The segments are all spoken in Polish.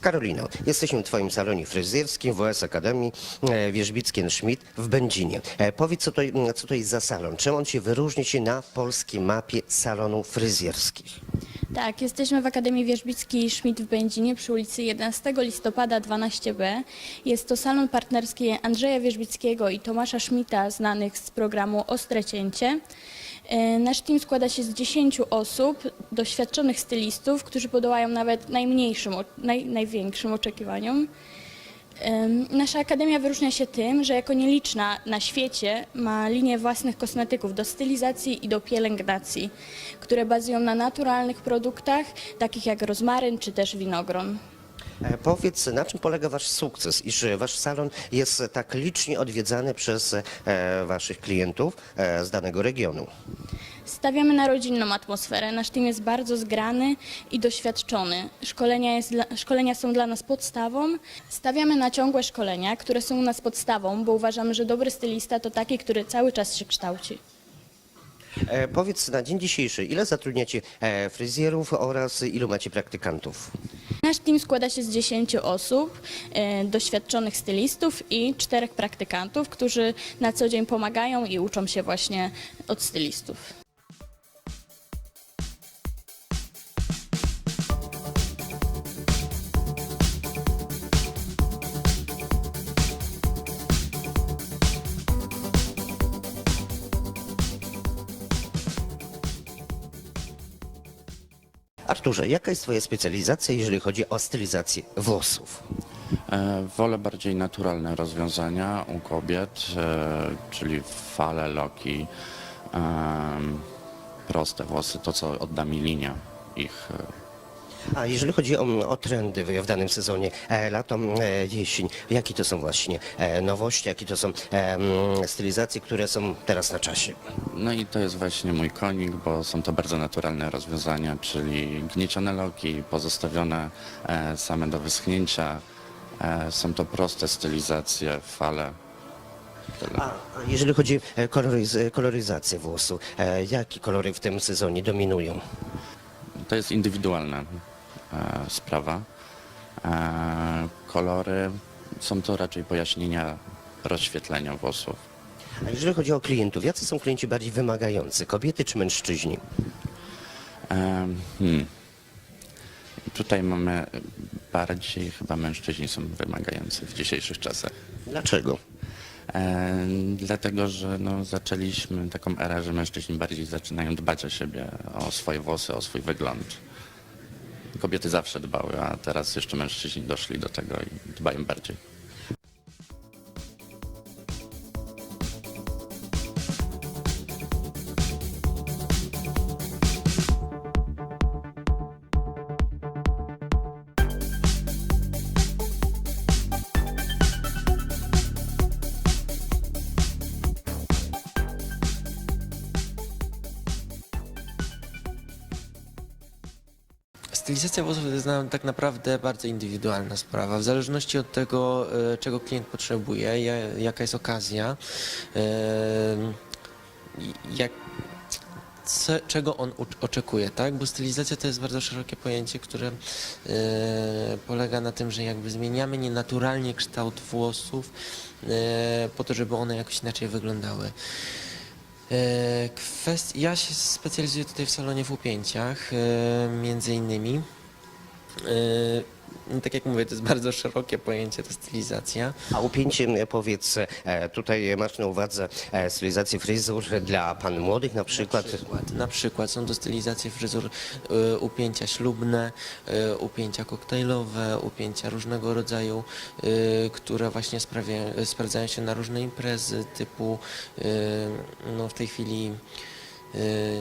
Karolino, jesteśmy w Twoim salonie fryzjerskim WS Akademii e, Wierzbicki-Schmidt w Będzinie. E, Powiedz, co to, co to jest za salon? Czym on się wyróżni się na polskiej mapie salonów fryzjerskich? Tak, jesteśmy w Akademii Wierzbickiej Schmidt w Będzinie przy ulicy 11 listopada 12b. Jest to salon partnerski Andrzeja Wierzbickiego i Tomasza Schmidta, znanych z programu Ostre Cięcie. E, Nasz team składa się z 10 osób, doświadczonych stylistów, którzy podołają nawet najmniejszym, naj, największym oczekiwaniom. Nasza akademia wyróżnia się tym, że jako nieliczna na świecie ma linię własnych kosmetyków do stylizacji i do pielęgnacji, które bazują na naturalnych produktach, takich jak rozmaryn czy też winogron. E, Powiedz, na czym polega Wasz sukces, iż e, Wasz salon jest tak licznie odwiedzany przez e, Waszych klientów e, z danego regionu? Stawiamy na rodzinną atmosferę. Nasz team jest bardzo zgrany i doświadczony. Szkolenia, jest dla, szkolenia są dla nas podstawą. Stawiamy na ciągłe szkolenia, które są u nas podstawą, bo uważamy, że dobry stylista to taki, który cały czas się kształci. E, Powiedz, na dzień dzisiejszy, ile zatrudniacie e, fryzjerów oraz ilu macie praktykantów? Nasz team składa się z 10 osób, e, doświadczonych stylistów i czterech praktykantów, którzy na co dzień pomagają i uczą się właśnie od stylistów. Arturze, jaka jest Twoja specjalizacja, jeżeli chodzi o stylizację włosów? E, Wolę bardziej naturalne rozwiązania u kobiet, e, czyli fale, loki, em, proste włosy, to co odda mi linia ich. A jeżeli chodzi o, o trendy w w danym sezonie, e, lato, e, jesień, jakie to są właśnie e, nowości, jakie to są e, mm, stylizacje, które są teraz na czasie? No i to jest właśnie mój konik, bo są to bardzo naturalne rozwiązania, czyli gniecione loki, pozostawione e, same do wyschnięcia. E, Są to proste stylizacje, fale. Tyle. A, jeżeli chodzi o e, koloryz- koloryzację włosu, e, jakie kolory w tym sezonie dominują? To jest indywidualna e, sprawa. E, kolory są to raczej pojaśnienia rozświetlenia włosów. A jeżeli chodzi o klientów, jacy są klienci bardziej wymagający, kobiety czy mężczyźni? E, hmm. Tutaj mamy bardziej, chyba mężczyźni są wymagający w dzisiejszych czasach. Dlaczego? E, dlatego, że no, zaczęliśmy taką erę, że mężczyźni bardziej zaczynają dbać o siebie, o swoje włosy, o swój wygląd. Kobiety zawsze dbały, a teraz jeszcze mężczyźni doszli do tego i dbają bardziej. Stylizacja włosów to jest tak naprawdę bardzo indywidualna sprawa. W zależności od tego, e, czego klient potrzebuje, ja- jaka jest okazja, e, jak, czego on oczekuje, tak? Bo stylizacja to jest bardzo szerokie pojęcie, które e, polega na tym, że jakby zmieniamy nienaturalnie kształt włosów po to, żeby one jakoś inaczej wyglądały. E, Kwest... Ja się specjalizuję tutaj w salonie w upięciach, e, między innymi. E, no tak jak mówię, to jest bardzo szerokie pojęcie, ta stylizacja. A upięciem e, powiedz, e, tutaj masz na uwadze e, stylizację fryzur dla pan młodych na przykład. Na przykład, na przykład są to stylizacje fryzur e, upięcia ślubne, e, upięcia koktajlowe, upięcia różnego rodzaju, e, które właśnie sprawia, sprawdzają się na różne imprezy typu e, no w tej chwili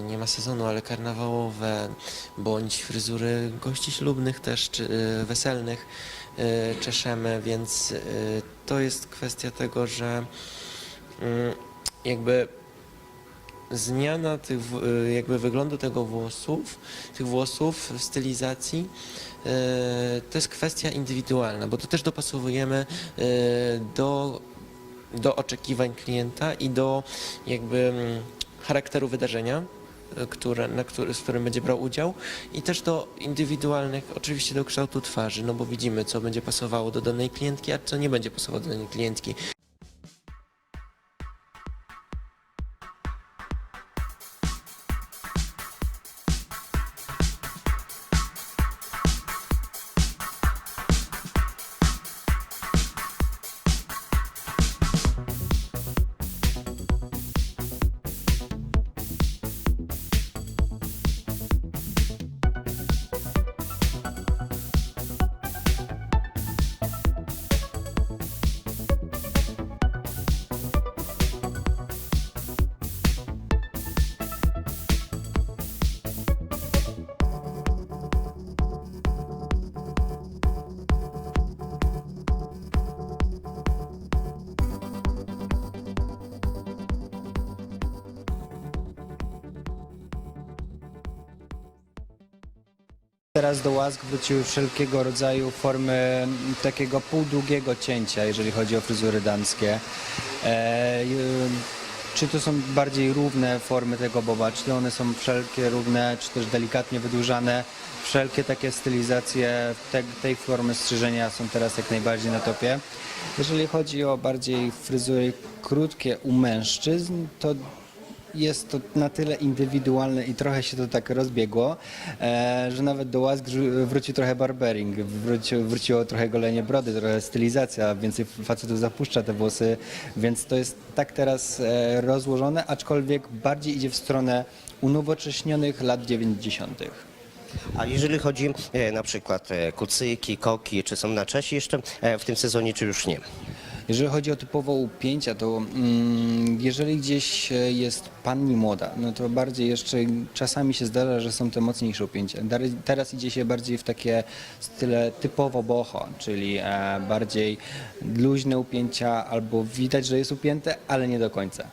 nie ma sezonu, ale karnawałowe, bądź fryzury gości ślubnych też, czy e, weselnych e, czeszemy, więc to jest kwestia tego, że mm, jakby zmiana tych, y, jakby wyglądu tego włosów, tych włosów w stylizacji, y, to jest kwestia indywidualna, bo to też dopasowujemy y, do, do oczekiwań klienta i do jakby mm, charakteru wydarzenia. e, które, na który, z którym będzie brał udział i też do indywidualnych, oczywiście do kształtu twarzy, no bo widzimy, co będzie pasowało do danej klientki, a co nie będzie pasowało do danej klientki. Teraz do łask wróciły wszelkiego rodzaju formy takiego półdługiego cięcia, jeżeli chodzi o fryzury damskie. E, y, czy to są bardziej równe formy tego boba, czy one są wszelkie równe, czy też delikatnie wydłużane. Wszelkie takie stylizacje te, tej formy strzyżenia są teraz jak najbardziej na topie. Jeżeli chodzi o bardziej fryzury krótkie u mężczyzn, to jest to na tyle indywidualne i trochę się to tak rozbiegło, e, że nawet do łask wrócił trochę barbering, wróciło, wróciło trochę golenie brody, trochę stylizacja, więcej facetów zapuszcza te włosy, więc to jest tak teraz e, rozłożone, aczkolwiek bardziej idzie w stronę unowocześnionych lat 90. A jeżeli chodzi e, na przykład e, kucyki, koki, czy są na czasie jeszcze e, w tym sezonie, czy już nie? Jeżeli chodzi o typowo upięcia, to mm, jeżeli gdzieś e, jest panni młoda, no to bardziej jeszcze czasami się zdarza, że są te mocniejsze upięcia. Teraz idzie się bardziej w takie style typowo boho, czyli e, bardziej luźne upięcia albo widać, że jest upięte, ale nie do końca.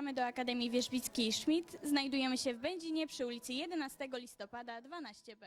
Zapraszamy do Akademii Wierzbickiej Schmidt. Znajdujemy się w Będzinie przy ulicy 11 listopada 12b.